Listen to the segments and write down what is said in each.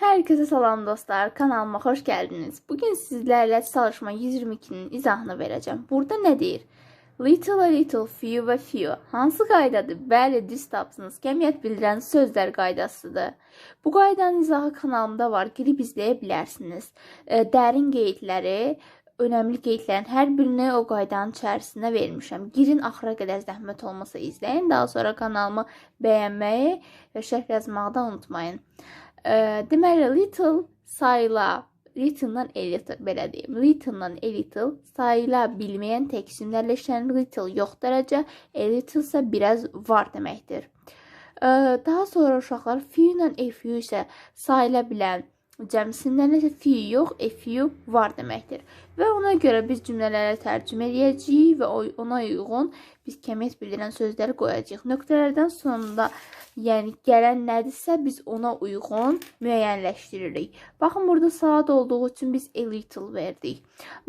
Herkese salam dostlar. Kanalıma hoş geldiniz. Bugün sizlerle çalışma 122'nin izahını vereceğim. Burada ne deyir? Little a little, few ve few. Hansı qaydadır? Bəli, düz tapsınız. Kəmiyyət bildirən sözlər qaydasıdır. Bu qaydanın izahı kanalımda var. Girib izləyə bilərsiniz. E, Dərin qeydləri, önəmli qeydlərin hər birini o qaydanın içərisində vermişəm. Girin axıra qədər zəhmət olmasa izləyin. Daha sonra kanalımı bəyənməyi və şərh yazmağı da unutmayın. Deməli little sayıla little-dan a little belə deyim. Little-dan a little sayıla bilməyən tək isimlərlə işlənir. Little yox dərəcə, a little isə biraz var deməkdir. Ə, Daha sonra uşaqlar few ilə a few isə sayıla bilən cəm isimlərlə isə few yox, few var deməkdir. Və ona görə biz cümlələrə tərcümə edəcəyik və ona uyğun biz kəmiyyət bildirən sözləri qoyacağıq. Nöqtələrdən sonunda yəni gələn nədirsə biz ona uyğun müəyyənləşdiririk. Baxın burada salat olduğu üçün biz a little verdik.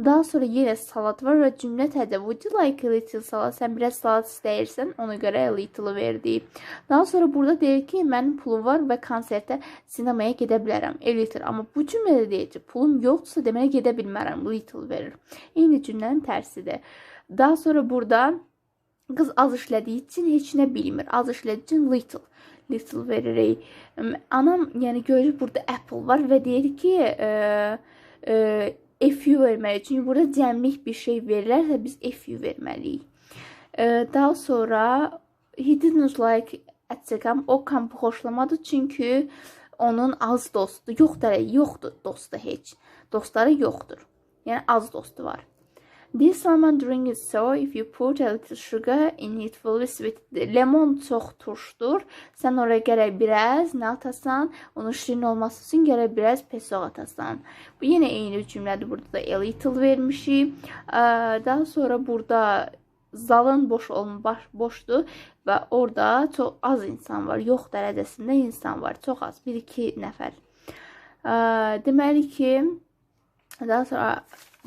Daha sonra yenə salat var və cümlə təzə. Would you like a little salad? Sən biraz salat istəyirsən, ona görə a little verdik. Daha sonra burada deyir ki, mənim pulum var və konsertə sinemaya gedə bilərəm. A little. Amma bu cümlədə ki, pulum yoxdursa deməli gedə bilmərəm. Little verir. Eyni cümlənin tərsidir. Daha sonra burada Qız az işlədiyi üçün heç nə bilmir. Az işlədiyi üçün little. Little veririk. Anam yəni görür burada apple var və deyir ki, e, e, fu vermək üçün burada cəmlik bir şey verirlərsə biz fu verməliyik. E, daha sonra he didn't like Ətçəkəm o kampı xoşlamadı çünki onun az dostu yoxdur, yoxdur dostu heç. Dostları yoxdur. Yəni az dostu var. This lemon drink is so if you put a little sugar in it will be sweet. Lemon çox turşdur. Sən oraya gərək biraz nə atasan, onun şirin olması üçün gərək biraz peso atasan. Bu yenə eyni cümlədir. Burada da a little vermişik. Daha sonra burada zalın boş olma baş boşdur və orada çox az insan var. Yox dərəcəsində insan var. Çox az, 1-2 nəfər. Ə, Deməli ki, daha sonra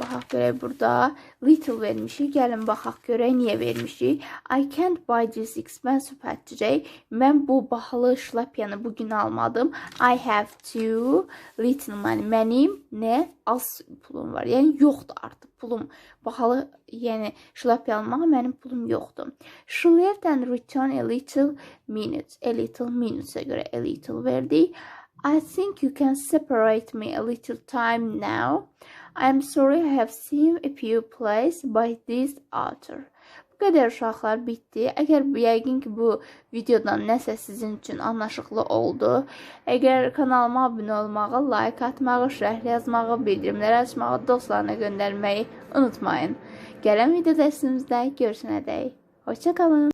baxaq görək burada little vermişik. Gəlin baxaq görək niyə vermişik. I can't buy this expensive hat today. Mən bu bahalı şlapyanı bu gün almadım. I have to little money. Mənim nə az pulum var. Yəni yoxdur artıq pulum. Bahalı, yəni şlapya almağa mənim pulum yoxdur. She left and returned a little minutes. A little minutes-ə görə a little verdik. I think you can separate me a little time now. I am sorry I have seen a few plays by this author. Bu qədər uşaqlar bitdi. Əgər yəqin ki bu videodan nəsə sizin üçün anlaşıqlı oldu. Əgər kanalıma abunə olmağı, like atmağı, şərh yazmağı, bildirimlər açmağı, dostlarına göndərməyi unutmayın. Gələn video dərsimizdə görüşənədək. Hoşça kalın.